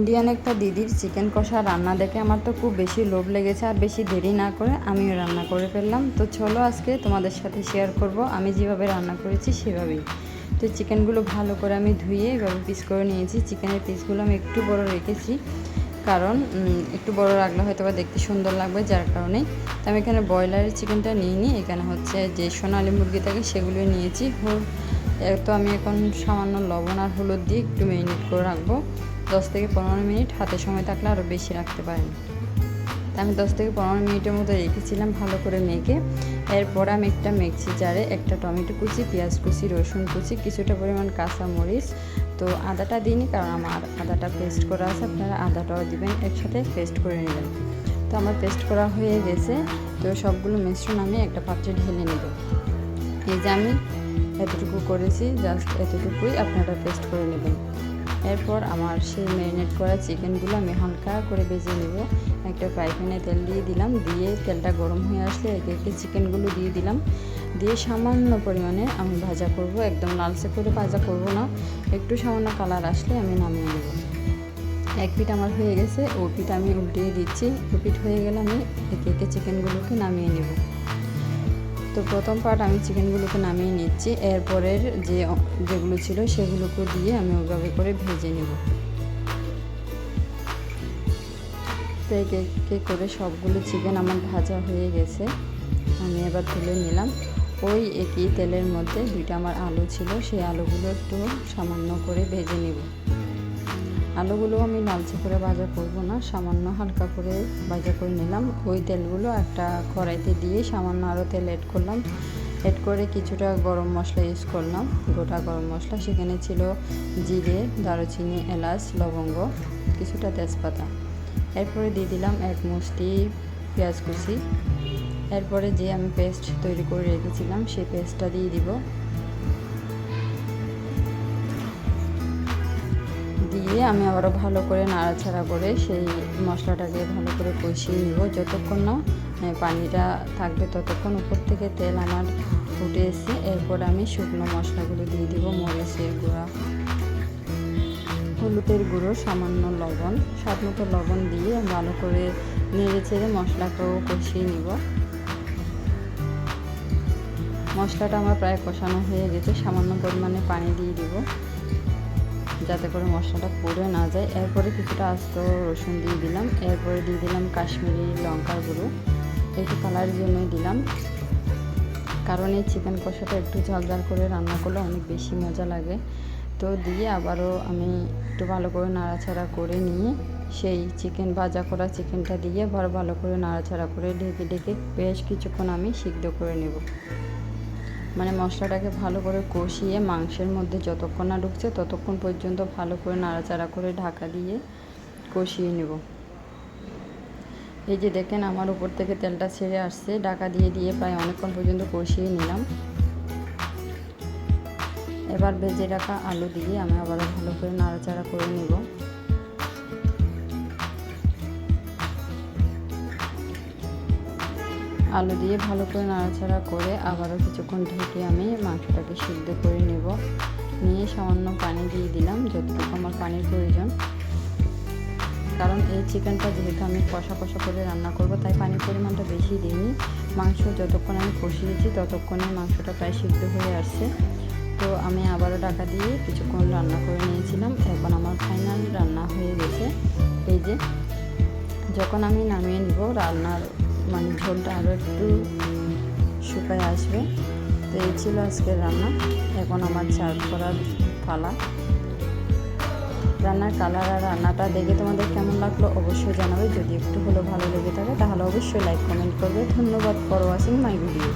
Indian একটা দিদির chicken কষা রান্না দেখে আমার তো খুব বেশি লোভ লেগেছে আর বেশি দেরি না করে আমিও রান্না করে ফেললাম। তো চলো আজকে তোমাদের সাথে শেয়ার করব। আমি যেভাবে রান্না করেছি সেভাবেই। তো চিকেনগুলো ভালো করে আমি ধুয়ে এভাবে পিস করে নিয়েছি। চিকেনের পিসগুলো আমি একটু বড় রেখেছি। কারণ একটু বড় রাখলে হয়তো বা দেখতে সুন্দর লাগবে যার কারণে। তো আমি এখানে ব্রয়লারের চিকেনটা নিয়ে নিই এখানে হচ্ছে যে সোনালি মুরগি থাকে সেগুলো নিয়েছি। তো আমি এখন সামান্য লবণ আর হলুদ দিয়ে একটু ম্যারিনেট করে রাখব। দশ থেকে পনেরো মিনিট হাতে সময় থাকলে আরও বেশি রাখতে পারেন। তা আমি দশ থেকে পনেরো মিনিটের মতো রেখেছিলাম ভালো করে মেখে। এরপর আমি একটা মিক্সি জারে একটা টমেটো কুচি, পেঁয়াজ কুচি, রসুন কুচি, কিছুটা পরিমাণ কাঁচা মরিচ। তো আদাটা দিইনি কারণ আমার আদাটা পেস্ট করা আছে, আপনারা আদাটাও দিবেন, একসাথে পেস্ট করে নেবেন। তো আমার পেস্ট করা হয়ে গেছে। তো সবগুলো মিশ্রণ আমি একটা পাত্রে ঢেলে নেব। এই যে আমি এতটুকু করেছি, জাস্ট এতটুকুই আপনারা পেস্ট করে নেবেন। এরপর আমার সেই ম্যারিনেট করা চিকেনগুলো আমি হালকা করে ভেজে নেব। একটা ফ্রাই প্যানে তেল দিয়ে দিলাম, দিয়ে তেলটা গরম হয়ে আসলে একে একে চিকেনগুলো দিয়ে দিলাম। দিয়ে সামান্য পরিমাণে আমি ভাজা করব, একদম লালচে করে ভাজা করব না। একটু সামান্য কালার আসলে আমি নামিয়ে নেব। এক পিঠ আমার হয়ে গেছে, ও পিঠ আমি উল্টিয়ে দিচ্ছি। ও পিঠ হয়ে গেলে আমি একে একে চিকেনগুলোকে নামিয়ে নেব। তো প্রথম পার্ট আমি চিকেনগুলোকে নামিয়ে নিচ্ছি। এরপরের যে যেগুলো ছিল সেগুলোকে দিয়ে আমি ওভাবে করে ভেজে নেব। একে একে করে সবগুলো চিকেন আমার ভাজা হয়ে গেছে। আমি এবার তুলে নিলাম। ওই একই তেলের মধ্যে দুইটা আমার আলু ছিল, সেই আলুগুলো একটু সামান্য করে ভেজে নেব। আলুগুলো আমি লালচে করে ভাজা করব না, সামান্য হালকা করে ভাজা করে নিলাম। ওই তেলগুলো একটা কড়াইতে দিয়ে সামান্য আরও তেল অ্যাড করলাম। অ্যাড করে কিছুটা গরম মশলা ইউজ করলাম। গোটা গরম মশলা সেখানে ছিল জিরে, দারুচিনি, এলাচ, লবঙ্গ, কিছুটা তেজপাতা। এরপরে দিয়ে দিলাম এক মুষ্টি পেঁয়াজ কুচি। এরপরে যে আমি পেস্ট তৈরি করে রেখেছিলাম, সেই পেস্টটা দিয়ে দিব। দিয়ে আমি আবারও ভালো করে নাড়াচাড়া করে সেই মশলাটাকে ভালো করে কষিয়ে নিব। যতক্ষণ না পানিটা থাকবে ততক্ষণ উপর থেকে তেল আমার ফুটে এসে এরপর আমি শুকনো মশলাগুলো দিয়ে দিব, মরিচের গুঁড়া, হলুদের গুঁড়ো, সামান্য লবণ। স্বাদ মতো লবণ দিয়ে ভালো করে নেড়ে চেড়ে মশলাটাও কষিয়ে নিব। মশলাটা আমার প্রায় কষানো হয়ে গেছে। সামান্য পরিমাণে পানি দিয়ে দিব। যাতে করে মশলাটা পুড়ে না যায়। এরপরে কিছুটা আস্ত রসুন দিয়ে দিলাম। এরপরে দিয়ে দিলাম কাশ্মীরি লঙ্কার গুঁড়ো। একটু কালারের জন্যই দিলাম। কারণ এই চিকেন কষাটা একটু ঝাল ঝাল করে রান্না করলে অনেক বেশি মজা লাগে। তো দিয়ে আবারও আমি একটু ভালো করে নাড়াচাড়া করে নিয়ে সেই চিকেন ভাজা করা চিকেনটা দিয়ে আবার ভালো করে নাড়াচাড়া করে ঢেকে ঢেকে বেশ কিছুক্ষণ আমি সিদ্ধ করে নেব। মানে মশলাটাকে ভালো করে কষিয়ে মাংসের মধ্যে যতক্ষণ না ঢুকছে ততক্ষণ পর্যন্ত ভালো করে নাড়াচাড়া করে ঢাকা দিয়ে কষিয়ে নেব। এই যে দেখেন আমার উপর থেকে তেলটা ছেড়ে আসছে, ঢাকা দিয়ে দিয়ে প্রায় অনেকক্ষণ পর্যন্ত কষিয়ে নিলাম। এবার ভেজে রাখা আলু দিয়ে আমি আবার ভালো করে নাড়াচাড়া করে নেব। আলু দিয়ে ভালো করে নাড়াচাড়া করে আবারও কিছুক্ষণ ঢেকে আমি মাংসটাকে সিদ্ধ করে নেব। নিয়ে সামান্য পানি দিয়ে দিলাম, যতটুকু আমার পানির প্রয়োজন। কারণ এই চিকেনটা যেহেতু আমি কষা কষা করে রান্না করব, তাই পানির পরিমাণটা বেশি দিইনি। মাংস যতক্ষণ আমি কষিয়েছি, ততক্ষণে মাংসটা প্রায় সিদ্ধ হয়ে আসছে। তো আমি আবারও ঢাকা দিয়ে কিছুক্ষণ রান্না করে নিয়েছিলাম। এখন আমার ফাইনাল রান্না হয়ে গেছে। এই যে, যখন আমি নামিয়ে নিব, রান্নার মানে ঝোলটা আরও একটু শুকায় আসবে। তো এই ছিল আজকের রান্না। এখন আমার চার্জ করার পালা। রান্নার কালার আর রান্নাটা দেখে তোমাদের কেমন লাগল অবশ্যই জানাবে। যদি একটু হলেও ভালো লেগে থাকে, তাহলে অবশ্যই লাইক কমেন্ট করবে। ধন্যবাদ ফর ওয়াচিং মাই ভিডিও